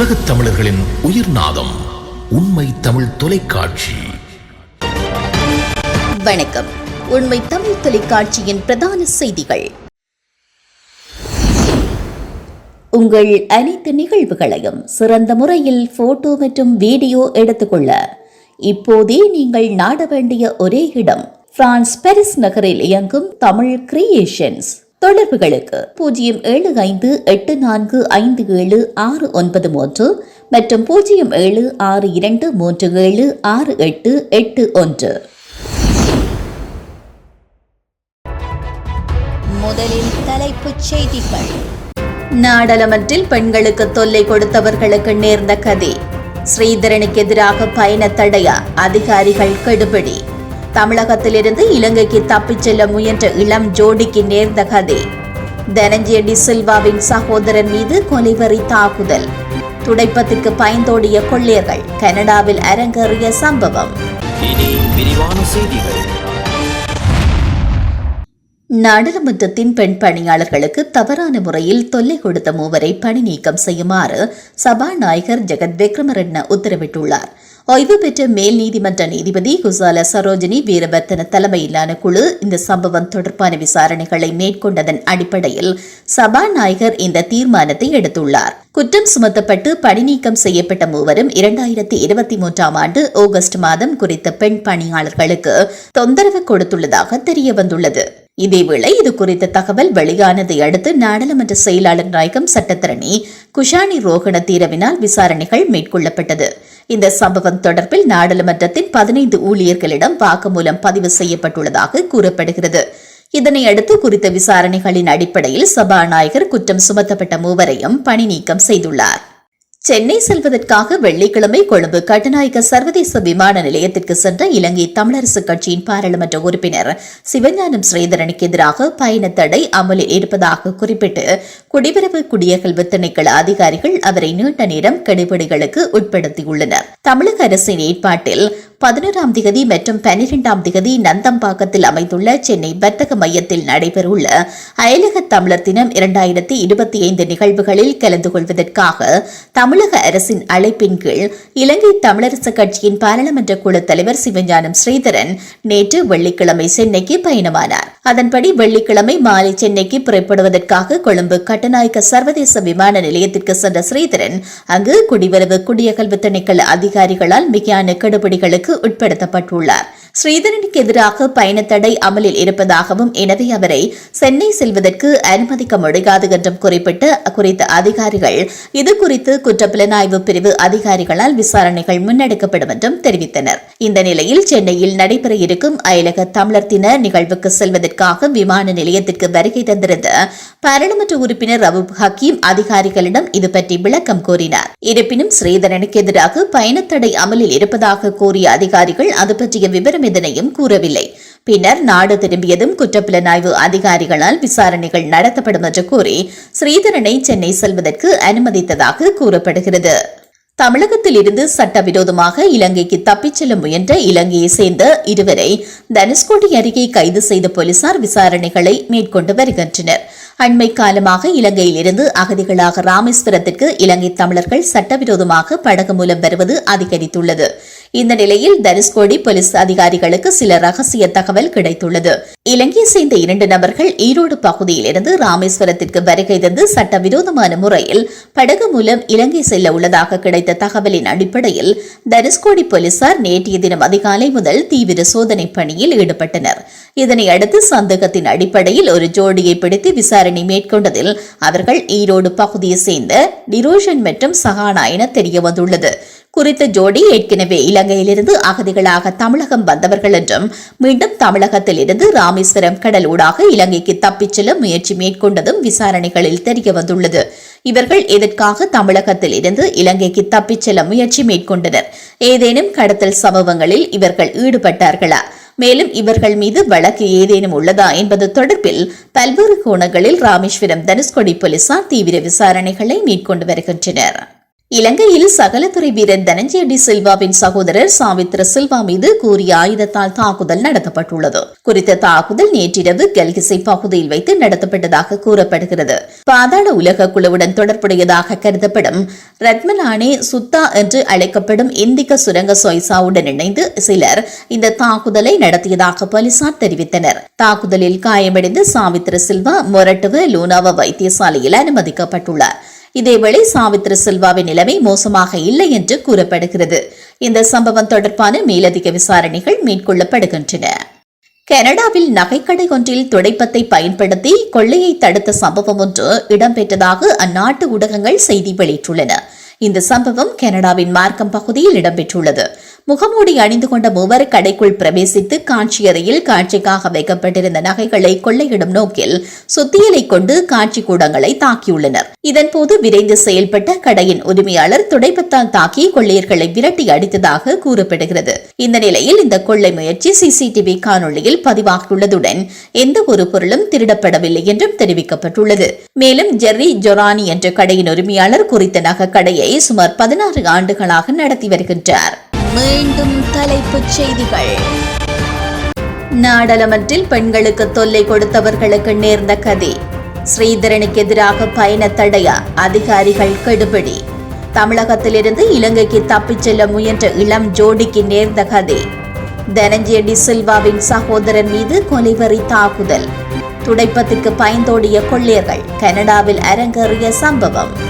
உலகத் தமிழர்களின் உயிர் நாதம் உண்மை தமிழ் தொலைக்காட்சி. வணக்கம். உண்மை தமிழ் தொலைக்காட்சியின் பிரதான செய்திகள். உங்கள் அனைத்து நிகழ்வுகளையும் சிறந்த முறையில் போட்டோ மற்றும் வீடியோ எடுத்துக்கொள்ள இப்போதே நீங்கள் நாட வேண்டிய ஒரே இடம் பிரான்ஸ் பாரிஸ் நகரில் இயங்கும் தமிழ் கிரியேஷன்ஸ். தொடர்புகளுக்கு பூஜ்ஜியம் ஏழு ஐந்து எட்டு நான்கு ஐந்து ஏழு ஆறு ஒன்பது மூன்று மற்றும் பூஜ்ஜியம் ஏழு ஆறு இரண்டு மூன்று ஏழு ஆறு எட்டு எட்டு ஒன்று. முதலில் தலைப்புச் செய்திகள். நாடாளுமன்றில் பெண்களுக்கு தொல்லை கொடுத்தவர்களுக்கு நேர்ந்த கதி. ஸ்ரீதரனுக்கு எதிராக பயண தடையா? அதிகாரிகள் கெடுபிடி. தமிழகத்திலிருந்து இலங்கைக்கு தப்பிச் செல்ல முயன்ற இளம் ஜோடிக்கு நேர்ந்த கதி. தனஞ்சய டி சில்வாவின் சகோதரன் மீது கொலைவரி தாக்குதல். துடைப்பத்திற்கு பயந்தோடிய கொள்ளையர்கள் கனடாவில் அரங்கேறிய சம்பவம். நாடாளுமன்றத்தின் பெண் பணியாளர்களுக்கு தவறான முறையில் தொல்லை கொடுத்த மூவரை பணி நீக்கம் செய்யுமாறு சபாநாயகர் ஜெகத் விக்ரமரட்ன உத்தரவிட்டுள்ளார். ஓய்வு பெற்ற மேல் நீதிமன்ற நீதிபதி குசால சரோஜினி வீரபத்தன தலைமையிலான குழு இந்த சம்பவம் தொடர்பான விசாரணைகளை மேற்கொண்டதன் அடிப்படையில் சபாநாயகர் இந்த தீர்மானத்தை எடுத்துள்ளார். குற்றம் சுமத்தப்பட்டு பணிநீக்கம் செய்யப்பட்ட மூவரும் இரண்டாயிரத்தி இருபத்தி மூன்றாம் ஆண்டு ஆகஸ்ட் மாதம் குறித்த பெண் பணியாளர்களுக்கு தொந்தரவு கொடுத்துள்ளதாக தெரியவந்துள்ளது. இதேவேளை இது குறித்த தகவல் வெளியானதை அடுத்து நாடாளுமன்ற செயலாளர் நாயகம் சட்டத்தரணி குஷானி ரோகண தீரவினால் விசாரணைகள் மேற்கொள்ளப்பட்டது. இந்த சம்பவம் தொடர்பில் நாடாளுமன்றத்தின் பதினைந்து ஊழியர்களிடம் வாக்குமூலம் பதிவு செய்யப்பட்டுள்ளதாக கூறப்படுகிறது. இதனை அடுத்து குறித்த விசாரணைகளின் அடிப்படையில் சபாநாயகர் குற்றம் சுமத்தப்பட்ட மூவரையும் பணி நீக்கம் செய்துள்ளார். சென்னை செல்வதற்காக வெள்ளிக்கிழமை கொழும்பு கட்டுநாயக்க சர்வதேச விமான நிலையத்திற்கு சென்ற இலங்கை தமிழரசு கட்சியின் பாராளுமன்ற உறுப்பினர் சிவஞானம் ஸ்ரீதரனுக்கு எதிராக பயண தடை அமலில் இருப்பதாக குறிப்பிட்டு குடிவரவு குடியகல்வு திணைக்கள அதிகாரிகள் அவரை நீண்ட நேரம் கெடுபிடிகளுக்கு உட்படுத்தியுள்ளனர். தமிழக அரசின் ஏற்பாட்டில் பதினோராம் திகதி மற்றும் பனிரெண்டாம் திகதி நந்தம்பாக்கத்தில் அமைந்துள்ள சென்னை வர்த்தக மையத்தில் நடைபெறவுள்ள அயலக தமிழர் தினம் இரண்டாயிரத்தி இருபத்தி ஐந்து நிகழ்வுகளில் கலந்து கொள்வதற்காக தமிழக அரசின் அழைப்பின் கீழ் இலங்கை தமிழரசுக் கட்சியின் பாராளுமன்ற குழு தலைவர் சிவஞானம் ஸ்ரீதரன் நேற்று வெள்ளிக்கிழமை சென்னைக்கு பயணமானார். அதன்படி வெள்ளிக்கிழமை மாலை சென்னைக்கு புறப்படுவதற்காக கொழும்பு கட்டநாயக்க சர்வதேச விமான நிலையத்திற்கு சென்ற ஸ்ரீதரன் அங்கு குடிவரவு குடியகல்வு திணைக்கள அதிகாரிகளால் மிகையான கெடுபிடிகளுக்கு உட்படுத்தப்பட்டுள்ளார். ஸ்ரீதரனுக்கு எதிராக பயணத்தடை அமலில் இருப்பதாகவும் எனவே அவரை சென்னை செல்வதற்கு அனுமதிக்க முடியாது என்றும் குறிப்பிட்ட குறித்த அதிகாரிகள் இதுகுறித்து குற்றப்புலனாய்வு பிரிவு அதிகாரிகளால் விசாரணைகள் முன்னெடுக்கப்படும் என்றும் தெரிவித்தனர். இந்த நிலையில் சென்னையில் நடைபெற இருக்கும் அயலக தமிழர் தின நிகழ்வுக்கு செல்வதற்காக விமான நிலையத்திற்கு வருகை தந்திருந்த பாராளுமன்ற உறுப்பினர் ரவுப் ஹக்கீம் அதிகாரிகளிடம் இது பற்றி விளக்கம் கோரினார் இருப்பினும் ஸ்ரீதரனுக்கு எதிராக பயணத்தடை அமலில் இருப்பதாக கூறிய அதிகாரிகள் அது பற்றிய விவரம் எதனையும் கூறவில்லை. பின்னர் நாடு திரும்பியதும் குற்றப்புலனாய்வு அதிகாரிகளால் விசாரணைகள் நடத்தப்படும் என்று கூறி ஸ்ரீதரனை சென்னை செல்வதற்கு அனுமதித்ததாக கூறப்படுகிறது. தமிழகத்தில் இருந்து சட்டவிரோதமாக இலங்கைக்கு தப்பிச் செல்ல முயன்ற இலங்கையை சேர்ந்த இருவரை தனுஷ்கோடி அருகே கைது செய்த போலீசார் விசாரணைகளை மேற்கொண்டு வருகின்றனர். அண்மை காலமாக இலங்கையிலிருந்து அகதிகளாக ராமேஸ்வரத்திற்கு இலங்கை தமிழர்கள் சட்டவிரோதமாக படகு மூலம் வருவது அதிகரித்துள்ளது. இந்த நிலையில் தனுஷ்கோடி போலீஸ் அதிகாரிகளுக்கு சில ரகசிய தகவல் கிடைத்துள்ளது. இலங்கையை சேர்ந்த இரண்டு நபர்கள் ஈரோடு பகுதியில் இருந்து ராமேஸ்வரத்திற்கு வருகை தந்து சட்டவிரோதமான முறையில் படகு மூலம் இலங்கை செல்ல உள்ளதாக கிடைத்த தகவலின் அடிப்படையில் தனுஷ்கோடி போலீசார் நேற்றைய தினம் அதிகாலை முதல் தீவிர சோதனை பணியில் ஈடுபட்டனர். இதனை அடுத்து சந்தேகத்தின் அடிப்படையில் ஒரு ஜோடியை பிடித்து விசாரணை மேற்கொண்டதில் அவர்கள் ஈரோடு பகுதியை சேர்ந்த டிரோஷன் மற்றும் சஹானா என தெரியவந்துள்ளது. குறித்த ஜோடி ஏற்கனவே இலங்கையிலிருந்து அகதிகளாக தமிழகம் வந்தவர்கள் என்றும் மீண்டும் தமிழகத்தில் இருந்து ராமேஸ்வரம் கடலூடாக இலங்கைக்கு தப்பிச் செல்ல முயற்சி மேற்கொண்டதும் விசாரணைகளில் தெரியவந்துள்ளது. இவர்கள் எதற்காக தமிழகத்தில் இருந்து இலங்கைக்கு தப்பிச் செல்ல முயற்சி மேற்கொண்டனர்? ஏதேனும் கடத்தல் சம்பவங்களில் இவர்கள் ஈடுபட்டார்களா? மேலும் இவர்கள் மீது வழக்கு ஏதேனும் உள்ளதா என்பது தொடர்பில் பல்வேறு கோணங்களில் ராமேஸ்வரம் தனுஷ்கோடி போலீசார் தீவிர விசாரணைகளை மேற்கொண்டு வருகின்றனர். இலங்கையில் சகலத்துறை வீரர் தனஞ்சய டி சில்வாவின் சகோதரர் சாவித்ர சில்வா மீது கூறிய ஆயுதத்தால் தாக்குதல் நடத்தப்பட்டுள்ளது. குறித்த தாக்குதல் நேற்றிரவு கல்கிசை பகுதியில் வைத்து நடத்தப்பட்டதாக கூறப்படுகிறது. பாதாள உலக குழுவுடன் தொடர்புடையதாக கருதப்படும் ரத்மலானே சுத்தா என்று அழைக்கப்படும் இந்திக சுரங்க சொய்சாவுடன் இணைந்து சிலர் இந்த தாக்குதலை நடத்தியதாக போலீசார் தெரிவித்தனர். தாக்குதலில் காயமடைந்த சாவித்ர சில்வா மொரட்டுவ லூனாவ வைத்தியசாலையில் அனுமதிக்கப்பட்டுள்ளார். இதேவேளை சாவித்ரி சில்வாவின் நிலைமை மோசமாக இல்லை என்று கூறப்படுகிறது. இந்த சம்பவம் தொடர்பான மேலதிக விசாரணைகள் மேற்கொள்ளப்படுகின்றன. கனடாவில் நகைக்கடை ஒன்றில் துடைப்பத்தை பயன்படுத்தி கொள்ளையை தடுத்த சம்பவம் ஒன்று இடம்பெற்றதாக அந்நாட்டு ஊடகங்கள் செய்தி வெளியிட்டுள்ளன. இந்த சம்பவம் கனடாவின் மார்க்கம் பகுதியில் இடம்பெற்றுள்ளது. முகமூடி அணிந்து கொண்ட மூவர் கடைக்குள் பிரவேசித்து காட்சி அறையில் காட்சிக்காக வைக்கப்பட்டிருந்த நகைகளை கொள்ளையிடும் நோக்கில் சுத்தியலை கொண்டு காட்சி கூடங்களை தாக்கியுள்ளனர். இதன்போது விரைந்து செயல்பட்ட கடையின் உரிமையாளர் துடைப்பத்தால் தாக்கி கொள்ளையர்களை விரட்டி அடித்ததாக கூறப்படுகிறது. இந்த நிலையில் இந்த கொள்ளை முயற்சி சிசிடிவி காணொளியில் பதிவாகியுள்ளதுடன் எந்த ஒரு பொருளும் திருடப்படவில்லை என்றும் தெரிவிக்கப்பட்டுள்ளது. மேலும் ஜெர்ரி ஜொரானி என்ற கடையின் உரிமையாளர் குறித்த நகை சேவையை சுமார் பதினாறு ஆண்டுகளாக நடத்தி வருகின்றார். மீண்டும் தலைப்புச் செய்திகள். நாடாளுமன்றில் பெண்களுக்கு தொல்லை கொடுத்தவர்களுக்கு நேர்ந்த கதி. ஸ்ரீதரனுக்கு எதிராக பயண தடையா அதிகாரிகள் கெடுபிடி. தமிழகத்திலிருந்து இலங்கைக்கு தப்பிச் செல்ல முயன்ற இளம் ஜோடிக்கு நேர்ந்த கதி. தனஞ்சய டி சில்வாவின் சகோதரன் மீது கொலைவரி தாக்குதல். துடைப்பத்துக்கு பயந்தோடிய கொள்ளையர்கள் கனடாவில் அரங்கேறிய சம்பவம்.